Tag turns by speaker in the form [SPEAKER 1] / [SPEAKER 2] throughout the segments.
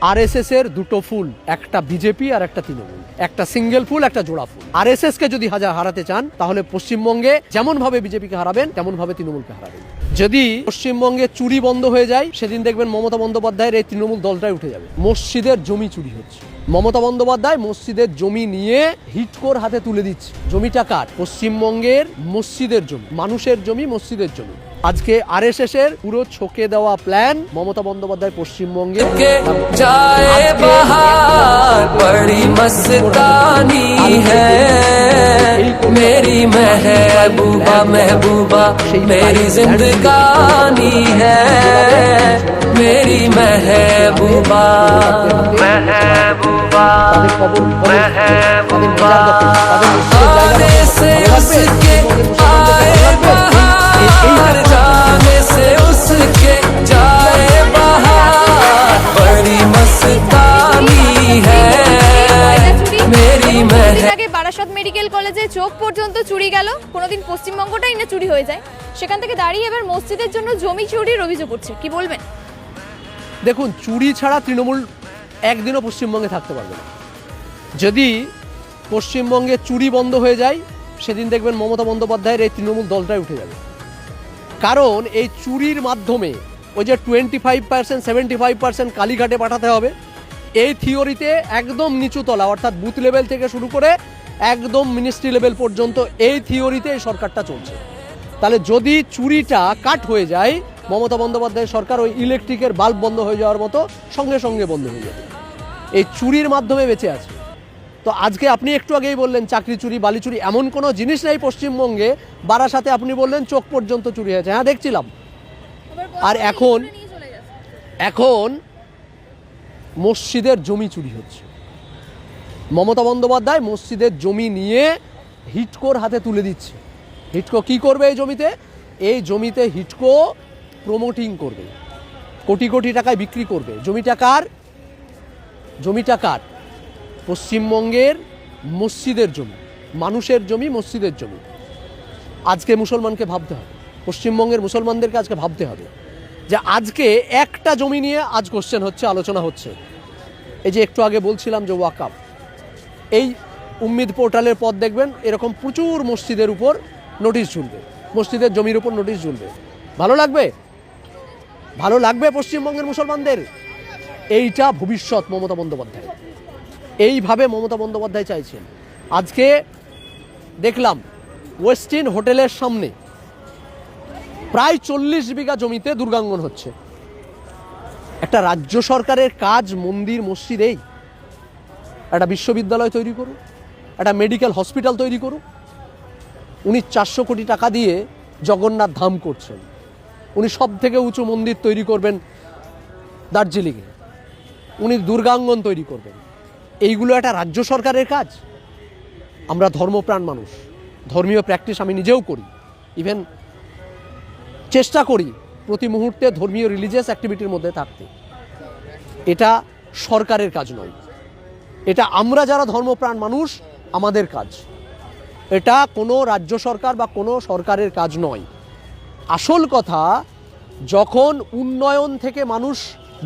[SPEAKER 1] RSS এর দুটো ফুল, একটা বিজেপি আর একটা তৃণমূল। একটা সিঙ্গেল ফুল, একটা জোড়া ফুল। আরএসএস কে যদি হাজার হারাতে চান, তাহলে পশ্চিমবঙ্গে যেমন ভাবে বিজেপিকে হারাবেন তেমন ভাবে তৃণমূলকে হারাবেন। যদি পশ্চিমবঙ্গে চুরি বন্ধ হয়ে যায়, সেদিন দেখবেন মমতা বন্দ্যোপাধ্যায়ের এই তৃণমূল দলটাই উঠে যাবে। মসজিদের জমি চুরি হচ্ছে। মমতা বন্দ্যোপাধ্যায় মসজিদের জমি নিয়ে হিটকোর হাতে তুলে দিচ্ছে। জমিটা কার? পশ্চিমবঙ্গের মসজিদের জমি, মানুষের জমি মসজিদের জমি। আজকে আর এস এস এর পুরো ছকে দেওয়া প্ল্যান মমতা বন্দ্যোপাধ্যায় পশ্চিমবঙ্গে।
[SPEAKER 2] মেরি মেহবুবা মেহবুবা মেরি জিন্দগানি মেরি মেহবুবা
[SPEAKER 3] মেহবুবা মেহবুবা বারাসত মেডিকেল কলেজে চোখ পর্যন্ত চুরি গেল। কোনোদিন পশ্চিমবঙ্গটাই না চুরি হয়ে যায়। সেখান থেকে দাঁড়িয়ে এবার মসজিদের জন্য জমি চুরির অভিযোগ উঠছে। কি বলবেন?
[SPEAKER 1] দেখুন, চুরি ছাড়া তৃণমূল একদিনও পশ্চিমবঙ্গে থাকতে পারবে না। যদি পশ্চিমবঙ্গে চুরি বন্ধ হয়ে যায়, সেদিন দেখবেন মমতা বন্দ্যোপাধ্যায়ের এই তৃণমূল দলটাই উঠে যাবে। কারণ এই চুরির মাধ্যমে ওই যে twenty five percent, seventy five percent কালীঘাটে পাঠাতে হবে। এই থিওরিতে একদম নিচু তলা, অর্থাৎ বুথ লেভেল থেকে শুরু করে একদম মিনিস্ট্রি লেভেল পর্যন্ত এই থিওরিতে এই সরকারটা চলছে। তাহলে যদি চুরিটা কাট হয়ে যায়, মমতা বন্দ্যোপাধ্যায়ের সরকার ওই ইলেকট্রিকের বাল্ব বন্ধ হয়ে যাওয়ার মতো সঙ্গে সঙ্গে বন্ধ হয়ে যাবে। এই চুরির মাধ্যমে বেঁচে আছে। তো আজকে আপনি একটু আগেই বললেন, চাকরি চুরি, বালি চুরি এমন কোনো জিনিস নেই পশ্চিমবঙ্গে। বারাসাতে আপনি বললেন চোখ পর্যন্ত চুরি হয়েছে। হ্যাঁ দেখছিলাম। আর এখন এখন মসজিদের জমি চুরি হচ্ছে। মমতা বন্দ্যোপাধ্যায় মসজিদের জমি নিয়ে হিটকোর হাতে তুলে দিচ্ছে। হিটকো কি করবে এই জমিতে? এই জমিতে হিটকো প্রমোটিং করবে। কোটি কোটি টাকায় বিক্রি করবে। জমিটা কার? জমিটা কার? পশ্চিমবঙ্গের মসজিদের জমি, মানুষের জমি, মসজিদের জমি। আজকে মুসলমানকে ভাবতে হবে। পশ্চিমবঙ্গের মুসলমানদেরকে আজকে ভাবতে হবে যে আজকে একটা জমি নিয়ে আজ কোশ্চেন হচ্ছে, আলোচনা হচ্ছে। এই যে একটু আগে বলছিলাম যে ওয়াকাপ এই উম্মিদ পোর্টালের পথ দেখবেন, এরকম প্রচুর মসজিদের উপর নোটিশ ঝুলবে। মসজিদের জমির উপর নোটিশ ঝুলবে। ভালো লাগবে? ভালো লাগবে পশ্চিমবঙ্গের মুসলমানদের? এইটা ভবিষ্যৎ মমতা বন্দ্যোপাধ্যায়। এইভাবে মমতা বন্দ্যোপাধ্যায় চাইছেন। আজকে দেখলাম ওয়েস্টিন হোটেলের সামনে প্রায় চল্লিশ বিঘা জমিতে দুর্গাঙ্গন হচ্ছে। একটা রাজ্য সরকারের কাজ মন্দির মসজিদ এই। একটা বিশ্ববিদ্যালয় তৈরি করুক একটা মেডিকেল হসপিটাল তৈরি করুক উনি চারশো কোটি টাকা দিয়ে জগন্নাথ ধাম করছেন। উনি সব থেকে উঁচু মন্দির তৈরি করবেন দার্জিলিংয়ে। উনি দুর্গাঙ্গন তৈরি করবেন। এইগুলো একটা রাজ্য সরকারের কাজ। আমরা ধর্মপ্রাণ মানুষ। ধর্মীয় প্র্যাকটিস আমি নিজেও করি। ইভেন চেষ্টা করি প্রতি মুহূর্তে ধর্মীয় রিলিজিয়াস অ্যাক্টিভিটির মধ্যে থাকতে। এটা সরকারের কাজ নয়। এটা আমরা যারা ধর্মপ্রাণ মানুষ, আমাদের কাজ। এটা কোনো রাজ্য সরকার বা কোনো সরকারের কাজ নয়। আসল কথা, যখন উন্নয়ন থেকে মানুষ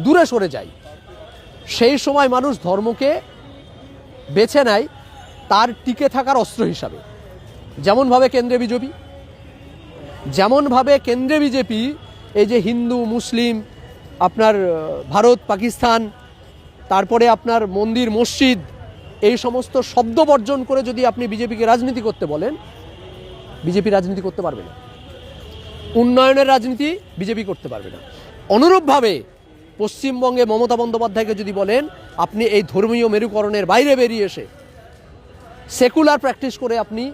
[SPEAKER 1] দূরে সরে যায়, সেই সময় মানুষ ধর্মকে বেছে নেয় তার টিকে থাকার অস্ত্র হিসাবে। যেমনভাবে কেন্দ্রে বিজেপি যেমনভাবে কেন্দ্রে বিজেপি, এই যে হিন্দু, মুসলিম, আপনার ভারত, পাকিস্তান তারপরে আপনার মন্দির, মসজিদ, এই সমস্ত শব্দ বর্জন করে যদি আপনি বিজেপিকে রাজনীতি করতে বলেন, বিজেপি রাজনীতি করতে পারবে না। উন্নয়নের রাজনীতি বিজেপি করতে পারবে না। অনুরূপভাবে পশ্চিমবঙ্গে মমতা বন্দ্যোপাধ্যায়কে যদি বলেন, আপনি এই ধর্মীয় মেরুকরণের বাইরে বেরিয়ে এসে সেকুলার প্র্যাকটিস করে আপনি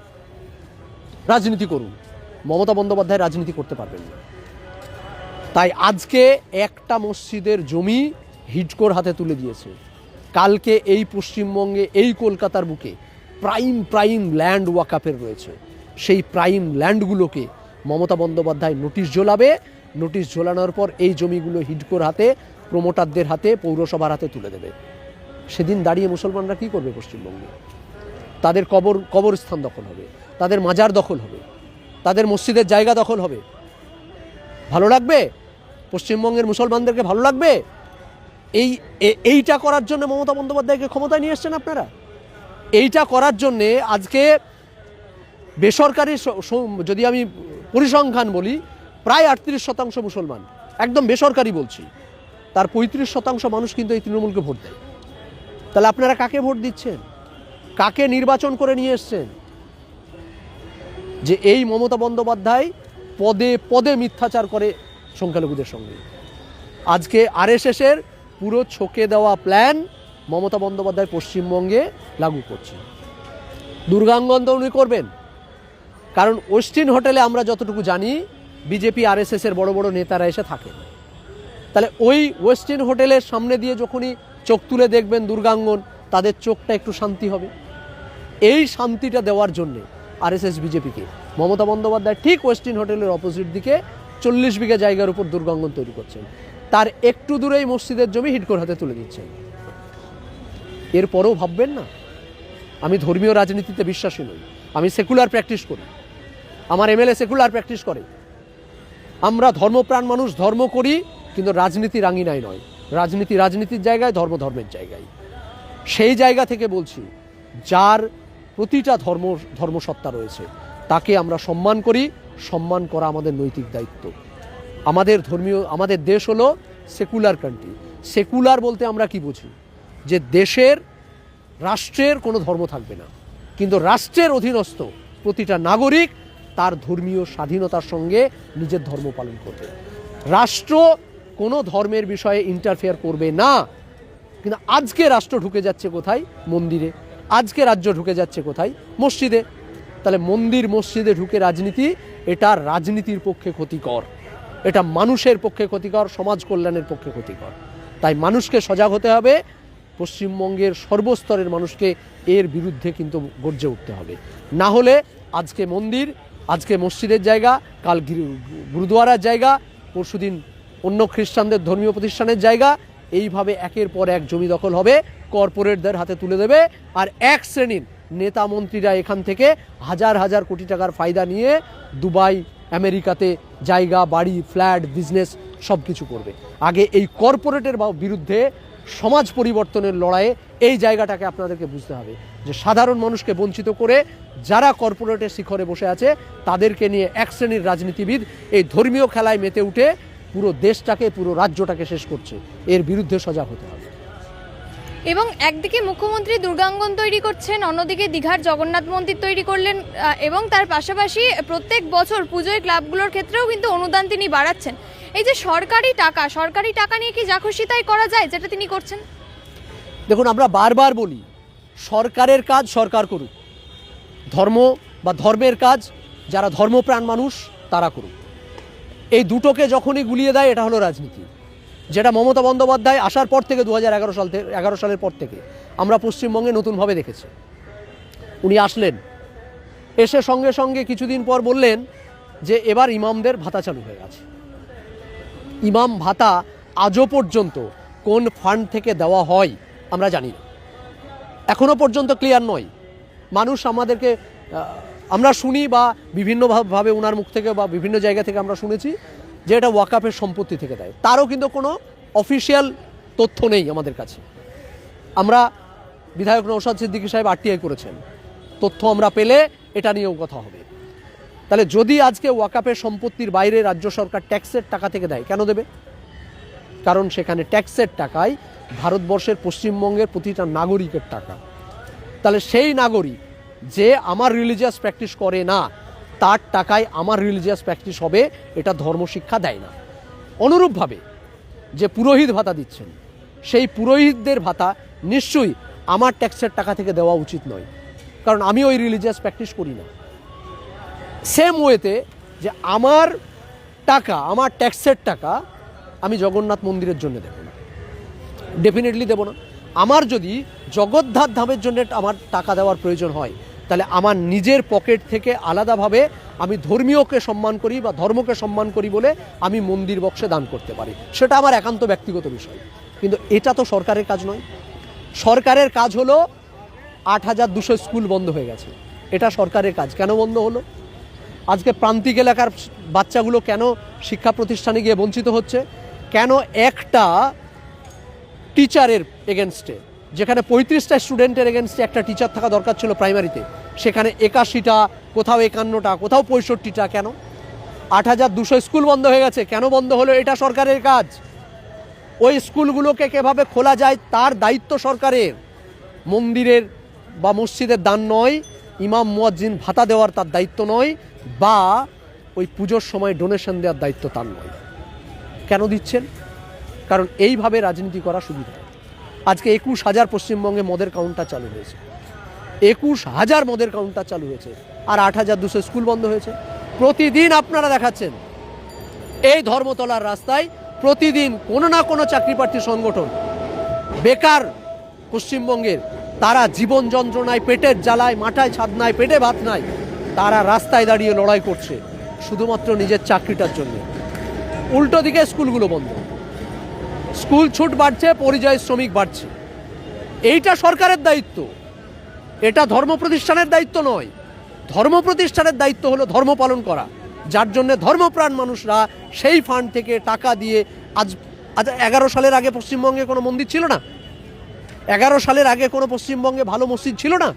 [SPEAKER 1] রাজনীতি করুন। মমতা বন্দ্যোপাধ্যায় রাজনীতি করতে পারবেন না। তাই আজকে একটা মসজিদের জমি হিটকোর হাতে তুলে দিয়েছে। কালকে এই পশ্চিমবঙ্গে, এই কলকাতার বুকে প্রাইম প্রাইম ল্যান্ড ওয়াকাপের রয়েছে। সেই প্রাইম ল্যান্ডগুলোকে মমতা বন্দ্যোপাধ্যায় নোটিশ ঝোলাবে। নোটিশ ঝোলানোর পর এই জমিগুলো হিডকোর হাতে প্রমোটারদের হাতে, পৌরসভার হাতে তুলে দেবে। সেদিন দাঁড়িয়ে মুসলমানরা কী করবে পশ্চিমবঙ্গে? তাদের কবর, কবরস্থান দখল হবে, তাদের মাজার দখল হবে, তাদের মসজিদের জায়গা দখল হবে। ভালো লাগবে? পশ্চিমবঙ্গের মুসলমানদেরকে ভালো লাগবে? এই এইটা করার জন্য মমতা বন্দ্যোপাধ্যায়কে ক্ষমতায় নিয়ে এসছেন আপনারা? এইটা করার জন্যে আজকে বেসরকারি যদি আমি পরিসংখ্যান বলি, প্রায় আটত্রিশ শতাংশ মুসলমান, একদম বেসরকারি বলছি। তার পঁয়ত্রিশ শতাংশ মানুষ কিন্তু এই তৃণমূলকে ভোট দেয়। তাহলে আপনারা কাকে ভোট দিচ্ছেন? কাকে নির্বাচন করে নিয়ে এসছেন? যে এই মমতা বন্দ্যোপাধ্যায় পদে পদে মিথ্যাচার করে সংখ্যালঘুদের সঙ্গে। আজকে আরএসএসের পুরো ছকে দেওয়া প্ল্যান মমতা বন্দ্যোপাধ্যায় পশ্চিমবঙ্গে লাগু করছে। দুর্গাঙ্গন তো উনি করবেন। কারণ ওয়েস্টিন হোটেলে আমরা যতটুকু জানি বিজেপি আরএসএস এর বড় বড় নেতারা এসে থাকেন। তাহলে ওই ওয়েস্টিন হোটেলের সামনে দিয়ে যখনই চোখ তুলে দেখবেন দুর্গাঙ্গন, তাদের চোখটা একটু শান্তি হবে। এই শান্তিটা দেওয়ার জন্যে আরএসএস বিজেপিকে মমতা বন্দ্যোপাধ্যায় ঠিক ওয়েস্টিন হোটেলের অপোজিট দিকে চল্লিশ বিঘা জায়গার উপর দুর্গাঙ্গন তৈরি করছেন। তার একটু দূরেই মসজিদের জমি হিটকোর হাতে তুলে দিচ্ছেন এরপরেও ভাববেন না? আমি ধর্মীয় রাজনীতিতে বিশ্বাসী নই। আমি সেকুলার প্র্যাকটিস করি। আমার এমএলএ সেকুলার প্র্যাকটিস করে। আমরা ধর্মপ্রাণ মানুষ, ধর্ম করি, কিন্তু রাজনীতি রাঙিনাই নয়। রাজনীতি রাজনীতির জায়গায়, ধর্ম ধর্মের জায়গায়। সেই জায়গা থেকে বলছি, যার প্রতিটা ধর্ম, ধর্মসত্তা রয়েছে, তাকে আমরা সম্মান করি। সম্মান করা আমাদের নৈতিক দায়িত্ব। আমাদের ধর্মীয়, আমাদের দেশ হলো সেকুলার কান্ট্রি সেকুলার বলতে আমরা কি বুঝি? যে দেশের, রাষ্ট্রের কোনো ধর্ম থাকবে না। কিন্তু রাষ্ট্রের অধীনস্থ প্রতিটা নাগরিক তার ধর্মীয় স্বাধীনতার সঙ্গে নিজের ধর্ম পালন করবে। রাষ্ট্র কোনো ধর্মের বিষয়ে ইন্টারফেয়ার করবে না। কিন্তু আজকে রাষ্ট্র ঢুকে যাচ্ছে কোথায়? মন্দিরে। আজকে রাজ্য ঢুকে যাচ্ছে কোথায়? মসজিদে। তাহলে মন্দির, মসজিদে ঢুকে রাজনীতি, এটা রাজনীতির পক্ষে ক্ষতিকর। এটা মানুষের পক্ষে ক্ষতিকর, সমাজ কল্যাণের পক্ষে ক্ষতিকর। তাই মানুষকে সজাগ হতে হবে, পশ্চিমবঙ্গের সর্বস্তরের মানুষকে এর বিরুদ্ধে কিন্তু গর্জে উঠতে হবে। না হলে আজকে মন্দির, আজকে মসজিদের জায়গা, কাল গিরি- গুরুদুয়ারার জায়গা, পরশুদিন অন্য খ্রিস্টানদের ধর্মীয় প্রতিষ্ঠানের জায়গা, এইভাবে একের পর এক জমি দখল হবে, কর্পোরেটদের হাতে তুলে দেবে, আর এক শ্রেণির নেতা মন্ত্রীরা এখান থেকে হাজার হাজার কোটি টাকার ফায়দা নিয়ে দুবাই, আমেরিকাতে জায়গা, বাড়ি, ফ্ল্যাট, বিজনেস সব কিছু করবে। আগে এই কর্পোরেটের বিরুদ্ধে সমাজ পরিবর্তনের লড়াইয়ে এই জায়গাটাকে আপনাদেরকে বুঝতে হবে যে সাধারণ মানুষকে বঞ্চিত করে যারা কর্পোরেটের শিখরে বসে আছে, তাদেরকে নিয়ে এক শ্রেণির রাজনীতিবিদ এই ধর্মীয় খেলায় মেতে উঠে পুরো দেশটাকে, পুরো রাজ্যটাকে শেষ করছে। এর বিরুদ্ধে সজাগ হতে হবে।
[SPEAKER 3] এবং একদিকে মুখ্যমন্ত্রী দুর্গাঙ্গন তৈরি করছেন, অন্যদিকে দীঘার জগন্নাথ মন্দির তৈরি করলেন এবং তার পাশাপাশি প্রত্যেক বছর পুজোয় ক্লাবগুলোর ক্ষেত্রেও কিন্তু অনুদান তিনি বাড়াচ্ছেন। এই যে সরকারি টাকা সরকারি টাকা নিয়ে কি যা খুশি তাই করা যায়, যেটা তিনি করছেন?
[SPEAKER 1] দেখুন, আমরা বারবার বলি, সরকারের কাজ সরকার করুক। ধর্ম বা ধর্মের কাজ, যারা ধর্মপ্রাণ মানুষ, তারা করুক। এই দুটোকে যখনই গুলিয়ে দেয়, এটা হলো রাজনীতি। যেটা মমতা বন্দ্যোপাধ্যায় আসার পর থেকে দু হাজার এগারো সাল থেকে এগারো সালের পর থেকে আমরা পশ্চিমবঙ্গে নতুনভাবে দেখেছি। উনি আসলেন, এসে সঙ্গে সঙ্গে কিছুদিন পর বললেন যে এবার ইমামদের ভাতা চালু হয়ে গেছে। ইমাম ভাতা আজও পর্যন্ত কোন ফান্ড থেকে দেওয়া হয় আমরা জানি না। এখনও পর্যন্ত ক্লিয়ার নয়। মানুষ আমাদেরকে আমরা শুনি বা বিভিন্ন ভাব- ভাবে ওনার মুখ থেকে বা বিভিন্ন জায়গা থেকে আমরা শুনেছি যে এটা ওয়াকাফের সম্পত্তি থেকে দেয়। তারও কিন্তু কোনো অফিসিয়াল তথ্য নেই আমাদের কাছে। আমরা বিধায়ক নৌসাদ সিদ্দিকী সাহেব আরটিআই করেছেন। তথ্য আমরা পেলে এটা নিয়েও কথা হবে। তাহলে যদি আজকে ওয়াকাফের সম্পত্তির বাইরে রাজ্য সরকার ট্যাক্সের টাকা থেকে দেয়, কেন দেবে? কারণ সেখানে ট্যাক্সের টাকায় ভারতবর্ষের পশ্চিমবঙ্গের প্রতিটা নাগরিকের টাকা। তাহলে সেই নাগরিক যে আমার রিলিজিয়াস প্র্যাকটিস করে না তার টাকায় আমার রিলিজিয়াস প্র্যাকটিস হবে, এটা ধর্মশিক্ষা দেয় না। অনুরূপভাবে যে পুরোহিত ভাতা দিচ্ছেন, সেই পুরোহিতদের ভাতা নিশ্চয়ই আমার ট্যাক্সের টাকা থেকে দেওয়া উচিত নয়। কারণ আমি ওই রিলিজিয়াস প্র্যাকটিস করি না। সেম ওয়েতে যে আমার টাকা, আমার ট্যাক্সের টাকা আমি জগন্নাথ মন্দিরের জন্য দেব না। ডেফিনেটলি দেব না। আমার যদি জগদ্ধার ধামের জন্য আমার টাকা দেওয়ার প্রয়োজন হয় তাহলে আমার নিজের পকেট থেকে আলাদাভাবে আমি ধর্মীয়কে সম্মান করি বা ধর্মকে সম্মান করি বলে আমি মন্দির বক্সে দান করতে পারি। সেটা আমার একান্ত ব্যক্তিগত বিষয়। কিন্তু এটা তো সরকারের কাজ নয়। সরকারের কাজ হলো আট হাজার দুশো স্কুল বন্ধ হয়ে গেছে। এটা সরকারের কাজ। কেন বন্ধ হলো? আজকে প্রান্তিক এলাকার বাচ্চাগুলো কেন শিক্ষা প্রতিষ্ঠানে গিয়ে বঞ্চিত হচ্ছে? কেন একটা টিচারের এগেনস্টে যেখানে পঁয়ত্রিশটা স্টুডেন্টের এগেনস্টে একটা টিচার থাকা দরকার ছিল প্রাইমারিতে সেখানে একাশিটা, কোথাও একান্নটা, কোথাও পঁয়ষট্টিটা, কেন? আট হাজার দুশো স্কুল বন্ধ হয়ে গেছে। কেন বন্ধ হলো? এটা সরকারের কাজ। ওই স্কুলগুলোকে কীভাবে খোলা যায় তার দায়িত্ব সরকারের। মন্দিরের বা মসজিদের দান নয়, ইমাম মুয়াজ্জিন ভাতা দেওয়ার তার দায়িত্ব নয়, বা ওই পুজোর সময় ডোনেশন দেওয়ার দায়িত্ব তার নয়। কেন দিচ্ছেন? কারণ এইভাবে রাজনীতি করা সুবিধা আজকে একুশ হাজার পশ্চিমবঙ্গে মদের কাউন্টার চালু হয়েছে। একুশ হাজার মদের কাউন্টার চালু হয়েছে আর আট হাজার দুশো স্কুল বন্ধ হয়েছে। প্রতিদিন আপনারা দেখাচ্ছেন, এই ধর্মতলার রাস্তায় প্রতিদিন কোনো না কোনো চাকরি প্রার্থী সংগঠন, বেকার পশ্চিমবঙ্গের, তারা জীবন যন্ত্রণায়, পেটের জ্বালায়, মাথায় ছাদ নাই, পেটে ভাত নাই, তারা রাস্তায় দাঁড়িয়ে লড়াই করছে, শুধুমাত্র নিজের চাকরিটার জন্য। উল্টো দিকে স্কুলগুলো বন্ধ। স্কুল ছুট বাড়ছে, পরিযায়ী শ্রমিক বাড়ছে। এইটা সরকারের দায়িত্ব। এটা ধর্ম প্রতিষ্ঠানের দায়িত্ব নয়। ধর্ম প্রতিষ্ঠানের দায়িত্ব হলো ধর্ম পালন করা। যার জন্য ধর্মপ্রাণ মানুষরা সেই ফান্ড থেকে টাকা দিয়ে আজ আজ এগারো সালের আগে পশ্চিমবঙ্গে কোনো মন্দির ছিল না? এগারো সালের আগে কোনো পশ্চিমবঙ্গে ভালো মসজিদ ছিল না?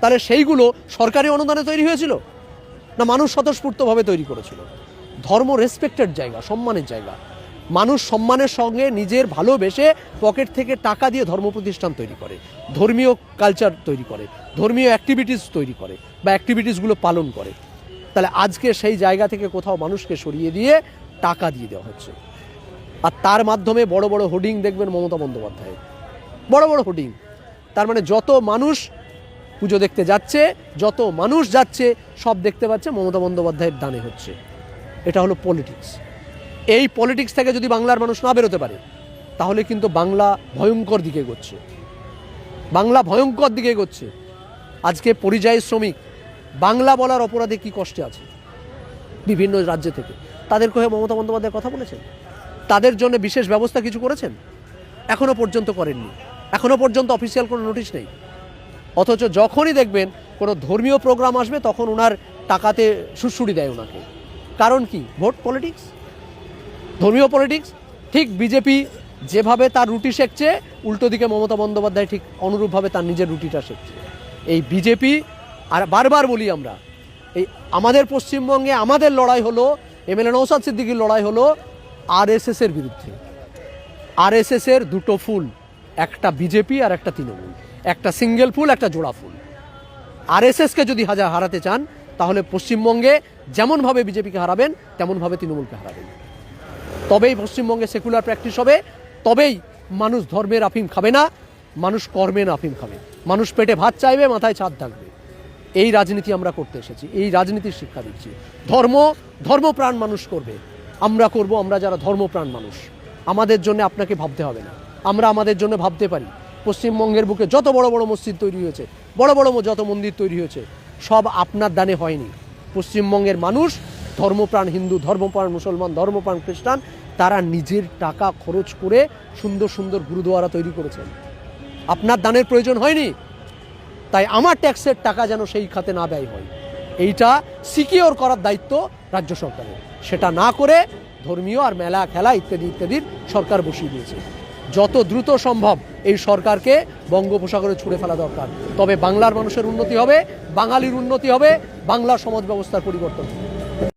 [SPEAKER 1] তাহলে সেইগুলো সরকারি অনুদানে তৈরি হয়েছিল? না মানুষ স্বতঃস্ফূর্তভাবে তৈরি করেছিল? ধর্ম রেসপেক্টেড জায়গা, সম্মানের জায়গা। মানুষ সম্মানের সঙ্গে নিজের ভালোবেসে পকেট থেকে টাকা দিয়ে ধর্ম প্রতিষ্ঠান তৈরি করে, ধর্মীয় কালচার তৈরি করে, ধর্মীয় অ্যাক্টিভিটিস তৈরি করে বা অ্যাক্টিভিটিসগুলো পালন করে। তাহলে আজকে সেই জায়গা থেকে কোথাও মানুষকে সরিয়ে দিয়ে টাকা দিয়ে দেওয়া হচ্ছে। আর তার মাধ্যমে বড় বড় হোর্ডিং দেখবেন মমতা বন্দ্যোপাধ্যায় বড় বড় হোর্ডিং। তার মানে যত মানুষ পুজো দেখতে যাচ্ছে, যত মানুষ যাচ্ছে, সব দেখতে পাচ্ছে মমতা বন্দ্যোপাধ্যায়ের দানে হচ্ছে। এটা হলো পলিটিক্স এই পলিটিক্স থেকে যদি বাংলার মানুষ না বেরোতে পারে, তাহলে কিন্তু বাংলা ভয়ঙ্কর দিকে এগোচ্ছে। বাংলা ভয়ঙ্কর দিকে এগোচ্ছে। আজকে পরিযায়ী শ্রমিক, বাংলা বলার অপরাধে কি কষ্টে আছে? বিভিন্ন রাজ্য থেকে। তাদেরকে হয়ে মমতা বন্দ্যোপাধ্যায় কথা বলেছেন? তাদের জন্য বিশেষ ব্যবস্থা কিছু করেছেন? এখনও পর্যন্ত করেননি। এখনও পর্যন্ত অফিসিয়াল কোনো নোটিশ নেই। অথচ যখনই দেখবেন কোনো ধর্মীয় প্রোগ্রাম আসবে, তখন ওনার টাকাতে সুড়সুড়ি দেয় ওনাকে কারণ কি? ভোট পলিটিক্স ধর্মীয় পলিটিক্স ঠিক বিজেপি যেভাবে তার রুটি শেখছে, উল্টো দিকে মমতা বন্দ্যোপাধ্যায় ঠিক অনুরূপভাবে তার নিজের রুটিটা শেখছে। এই বিজেপি আর বারবার বলি আমরা, এই আমাদের পশ্চিমবঙ্গে আমাদের লড়াই হলো এমএলএ নৌসাদ সিদ্দিকির লড়াই হলো আরএসএসের বিরুদ্ধে। আরএসএসের দুটো ফুল, একটা বিজেপি আর একটা তৃণমূল, একটা সিঙ্গেল ফুল, একটা জোড়া ফুল। আরএসএসকে যদি হাজার হারাতে চান, তাহলে পশ্চিমবঙ্গে যেমনভাবে বিজেপিকে হারাবেন, তেমনভাবে তৃণমূলকে হারাবেন। তবেই পশ্চিমবঙ্গে সেকুলার প্র্যাকটিস হবে, তবেই মানুষ ধর্মের আফিম খাবে না, মানুষ কর্মের আফিম খাবে। মানুষ পেটে ভাত চাইবে, মাথায় ছাদ থাকবে এই রাজনীতি আমরা করতে এসেছি, এই রাজনীতির শিক্ষা দিচ্ছি। ধর্ম, ধর্মপ্রাণ মানুষ করবে। আমরা করব, আমরা যারা ধর্মপ্রাণ মানুষ। আমাদের জন্য আপনাকে ভাবতে হবে না। আমরা আমাদের জন্য ভাবতে পারি। পশ্চিমবঙ্গের বুকে যত বড় বড় মসজিদ তৈরি হয়েছে, বড় বড় যত মন্দির তৈরি হয়েছে, সব আপনার দানে হয়নি। পশ্চিমবঙ্গের মানুষ ধর্মপ্রাণ হিন্দু, ধর্মপ্রাণ মুসলমান, ধর্মপ্রাণ খ্রিস্টান তারা নিজের টাকা খরচ করে সুন্দর সুন্দর গুরুদুয়ারা তৈরি করেছেন। আপনার দানের প্রয়োজন হয়নি? তাই আমার ট্যাক্সের টাকা যেন সেই খাতে না ব্যয় হয়। এইটা সিকিওর করার দায়িত্ব রাজ্য সরকারের। সেটা না করে ধর্মীয় আর মেলা, খেলা ইত্যাদি, ইত্যাদির সরকার বসিয়ে দিয়েছে। যত দ্রুত সম্ভব এই সরকারকে বঙ্গোপসাগরে ছুড়ে ফেলা দরকার। তবে বাংলার মানুষের উন্নতি হবে, বাঙালির উন্নতি হবে, বাংলা সমাজ ব্যবস্থার পরিবর্তন হবে।